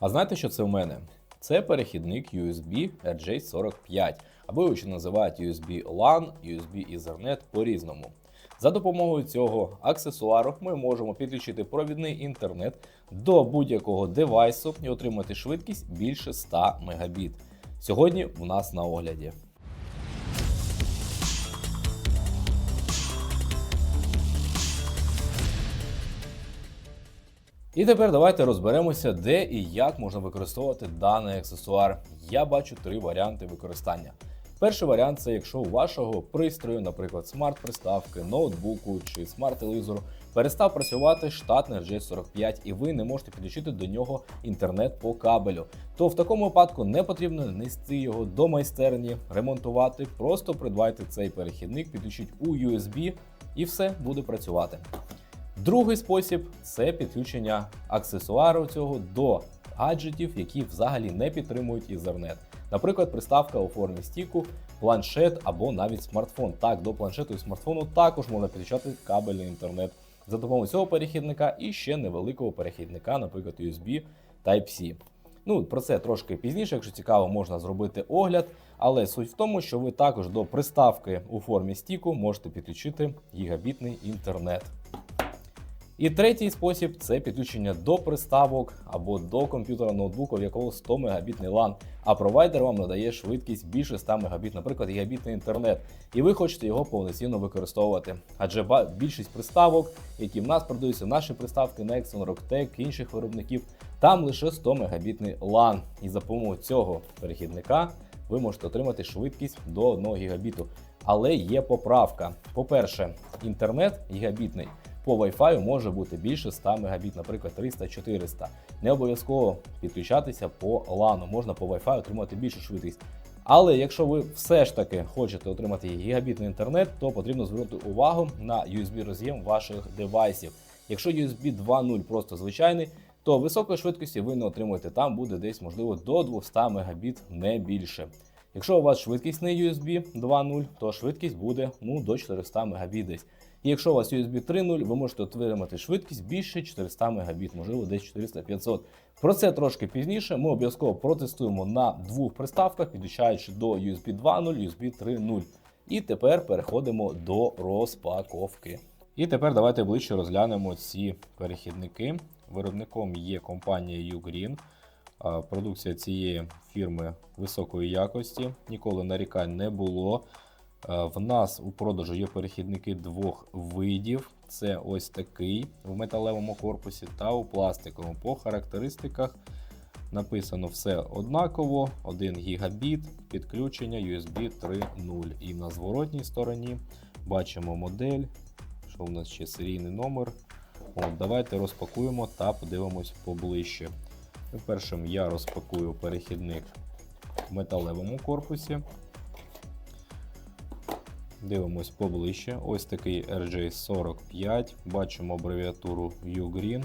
А знаєте, що це в мене? Це перехідник USB RJ45, або його ще називають USB LAN, USB Ethernet по-різному. За допомогою цього аксесуару ми можемо підключити провідний інтернет до будь-якого девайсу і отримати швидкість більше 100 Мбіт. Сьогодні в нас на огляді. І тепер давайте розберемося, де і як можна використовувати даний аксесуар. Я бачу три варіанти використання. Перший варіант це якщо у вашого пристрою, наприклад, смарт-приставки, ноутбуку чи смарт-телевізору, перестав працювати штатний RJ45 і ви не можете підключити до нього інтернет по кабелю, то в такому випадку не потрібно нести його до майстерні, ремонтувати, просто придбайте цей перехідник, підключіть у USB і все буде працювати. Другий спосіб це підключення аксесуару цього до гаджетів, які взагалі не підтримують Ethernet. Наприклад, приставка у формі стіку, планшет або навіть смартфон. Так, до планшету і смартфону також можна підключати кабельний інтернет за допомогою цього перехідника і ще невеликого перехідника, наприклад, USB Type-C. Ну, про це трошки пізніше, якщо цікаво, можна зробити огляд. Але суть в тому, що ви також до приставки у формі стіку можете підключити гігабітний інтернет. І третій спосіб це підключення до приставок або до комп'ютера ноутбуку, в якого 100 мегабітний LAN, а провайдер вам надає швидкість більше 100 мегабіт, наприклад, гігабітний інтернет, і ви хочете його повноцінно використовувати. Адже більшість приставок, які в нас продаються, наші приставки Nexon, Rocktech, інших виробників, там лише 100 мегабітний LAN. І за допомогою цього перехідника ви можете отримати швидкість до 1 гігабіту. Але є поправка. По-перше, інтернет гігабітний по Wi-Fi може бути більше 100 Мбіт, наприклад, 300-400. Не обов'язково підключатися по LAN, можна по Wi-Fi отримати більшу швидкість. Але якщо ви все ж таки хочете отримати гігабітний інтернет, то потрібно звернути увагу на USB роз'єм ваших девайсів. Якщо USB 2.0 просто звичайний, то високої швидкості ви не отримуєте. Там буде десь можливо до 200 Мбіт, не більше. Якщо у вас швидкісний USB 2.0, то швидкість буде ну, до 400 Мбіт десь. І якщо у вас USB 3.0, ви можете отримати швидкість більше 400 Мбіт, можливо, десь 400-500. Про це трошки пізніше. Ми обов'язково протестуємо на двох приставках, підключаючи до USB 2.0, USB 3.0. І тепер переходимо до розпаковки. І тепер давайте ближче розглянемо ці перехідники. Виробником є компанія Ugreen. Продукція цієї фірми високої якості, ніколи нарікань не було. Е, В нас у продажу є перехідники двох видів. Це ось такий в металевому корпусі та у пластиковому. По характеристиках написано все однаково: 1 гігабіт, підключення USB 3.0. І на зворотній стороні бачимо модель, що у нас ще серійний номер. От, Давайте розпакуємо та подивимось поближче. Першим я розпакую перехідник в металевому корпусі. Дивимось поближче. Ось такий RJ45. Бачимо абревіатуру Ugreen.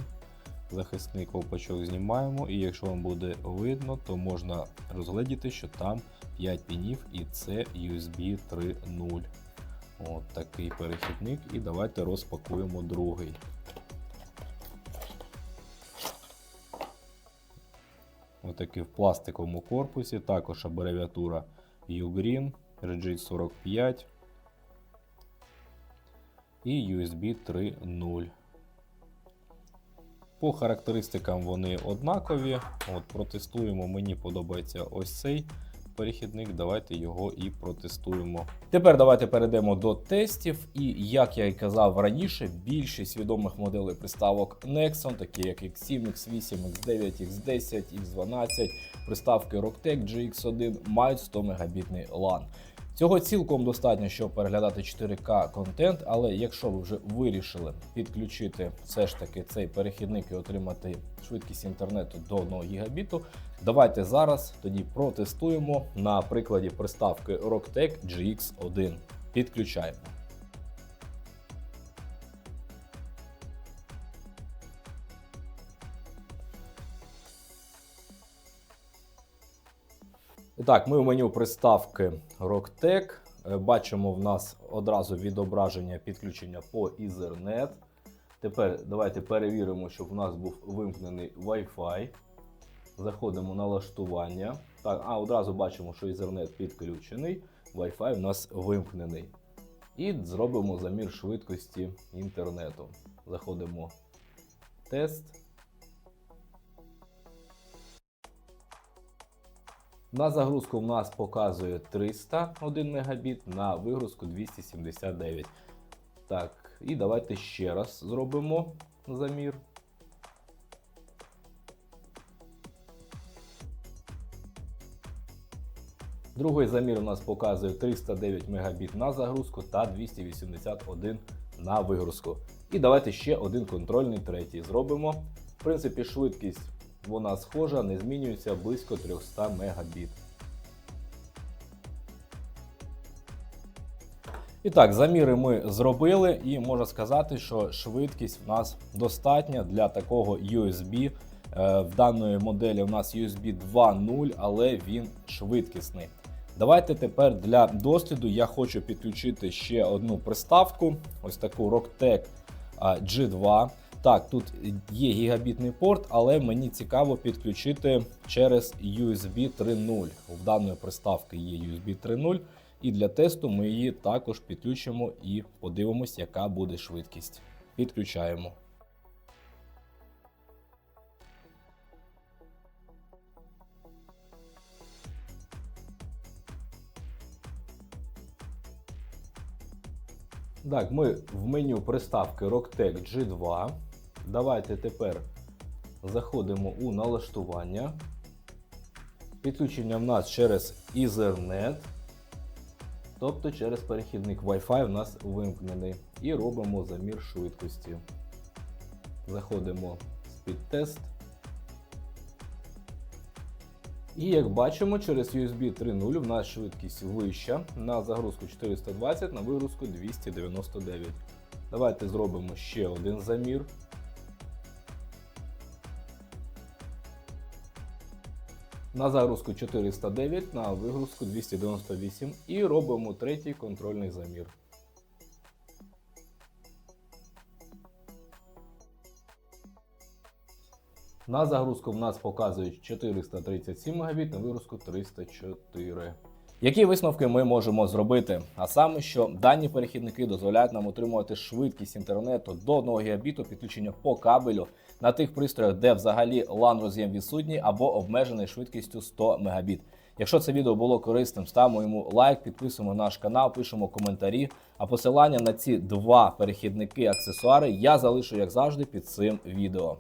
Захисний ковпачок знімаємо, і якщо вам буде видно, то можна розгледіти, що там 5 пінів і це USB 3.0. От такий перехідник. І давайте розпакуємо другий. Отакий в пластиковому корпусі, також абревіатура Ugreen, RG45 і USB 3.0. По характеристикам вони однакові. От Протестуємо, мені подобається ось цей перехідник. Давайте його і протестуємо. Тепер давайте перейдемо до тестів. І як я і казав раніше, більшість відомих моделей приставок Nexon, такі як X7, X8, X9, X10, X12, приставки Rocktech GX1 мають 100 мегабітний LAN. Цього цілком достатньо, щоб переглядати 4К контент, але якщо ви вже вирішили підключити все ж таки цей перехідник і отримати швидкість інтернету до 1 гігабіту, давайте зараз тоді протестуємо на прикладі приставки Rocktech GX1. Підключаємо. Так, ми в меню приставки Rocktech. Е, Бачимо в нас одразу відображення підключення по Ethernet. Тепер давайте перевіримо, щоб в нас був вимкнений Wi-Fi. Заходимо на налаштування. Так, а одразу бачимо, що Ethernet підключений, Wi-Fi у нас вимкнений. І зробимо замір швидкості інтернету. Заходимо в тест. На загрузку в нас показує 301 Мбіт, на вигрузку 279. Так, і давайте ще раз зробимо замір. Другий замір у нас показує 309 Мбіт на загрузку та 281 на вигрузку. І давайте ще один контрольний третій зробимо. В принципі, швидкість вона схожа, не змінюється близько 300 Мбіт. І так, заміри ми зробили, і можна сказати, що швидкість в нас достатня для такого USB. Е, В даної моделі у нас USB 2.0, але він швидкісний. Давайте тепер для досліду я хочу підключити ще одну приставку, ось таку Rocktec G2. Так, тут є гігабітний порт, але мені цікаво підключити через USB 3.0. В даної приставки є USB 3.0. І для тесту ми її також підключимо і подивимось, яка буде швидкість. Підключаємо. Так, ми в меню приставки Rocktec G2. Давайте тепер заходимо у налаштування. Підключення в нас через Ethernet. Тобто через перехідник Wi-Fi у нас вимкнений. І робимо замір швидкості. Заходимо в спідтест. І як бачимо, через USB 3.0 в нас швидкість вища. На загрузку 420, на вигрузку 299. Давайте зробимо ще один замір. На загрузку 409, на вигрузку 298 і робимо третій контрольний замір. На загрузку в нас показують 437 МБ, на вигрузку 304. Які висновки ми можемо зробити? А саме, що дані перехідники дозволяють нам отримувати швидкість інтернету до 1 Гбіту підключення по кабелю на тих пристроях, де взагалі LAN роз'єм відсутній або обмежений швидкістю 100 Мбіт. Якщо це відео було корисним, ставимо йому лайк, підписуємо наш канал, пишемо коментарі. А посилання на ці два перехідники аксесуари я залишу, як завжди, під цим відео.